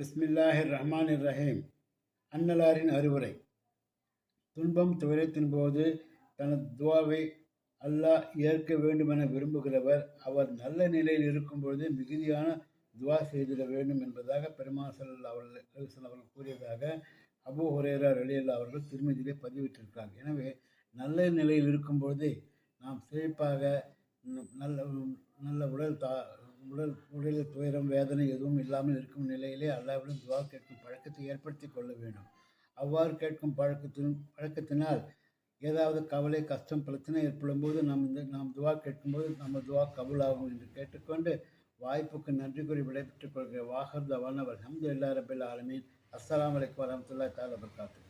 பிஸ்மில்லாஹிர் ரஹ்மான் ரஹீம் அன்னலாரின் அறிவுரை. துன்பம் துயரத்தின் போது தனது துவாவை அல்லாஹ் ஏற்க வேண்டுமென விரும்புகிறவர். அவர் நல்ல நிலையில் இருக்கும்பொழுது மிகுதியான துவா செய்திட வேண்டும் என்பதாக பெருமாள் சல்லா அவர்கள் அவர்கள் கூறியதாக அபு ஹுரேரா ரலியல்லா அவர்கள் திருமதியிலே பதிவிட்டிருக்கிறார். எனவே நல்ல நிலையில் இருக்கும்பொழுதே நாம் செழிப்பாக நல்ல நல்ல உடல் தா உடல் உடலில் துயரம் வேதனை எதுவும் இல்லாமல் இருக்கும் நிலையிலே அல்லாவிடம் துவா கேட்கும் பழக்கத்தை ஏற்படுத்தி கொள்ள வேண்டும். அவ்வாறு கேட்கும் பழக்கத்தின் பழக்கத்தினால் ஏதாவது கவலை கஷ்டம் பிரச்சனை ஏற்படும் போது நாம் இந்த நாம் துவா கேட்கும்போது நம்ம துவா கபுலாகும் என்று கேட்டுக்கொண்டு வாய்ப்புக்கு நன்றி கூறி விடைபெற்றுக் கொள்கிற வாகர் அவர் ஹம்து இல்லா ரபில் ஆலமீன். அஸ்லாம் வலைக்கம் வரமத்துல்லா தஆலா வபரகாத்துஹு.